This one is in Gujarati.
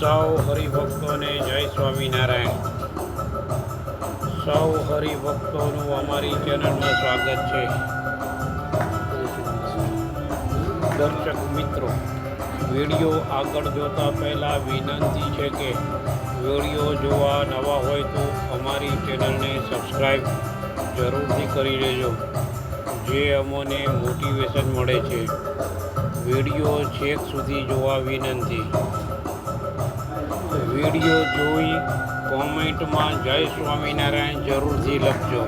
સૌ હરિભક્તોને જય સ્વામિનારાયણ. સૌ હરિભક્તોનું અમારી ચેનલમાં સ્વાગત છે. દર્શક મિત્રો, વીડિયો આગળ જોતા પહેલાં વિનંતી છે કે વીડિયો જોવા નવા હોય તો અમારી ચેનલને સબસ્ક્રાઈબ જરૂરથી કરી લેજો જે અમોને મોટિવેશન મળે છે. વીડિયો છેક સુધી જોવા વિનંતી. વીડિયો જોઈ કોમેન્ટમાં જય સ્વામિનારાયણ જરૂરથી લખજો.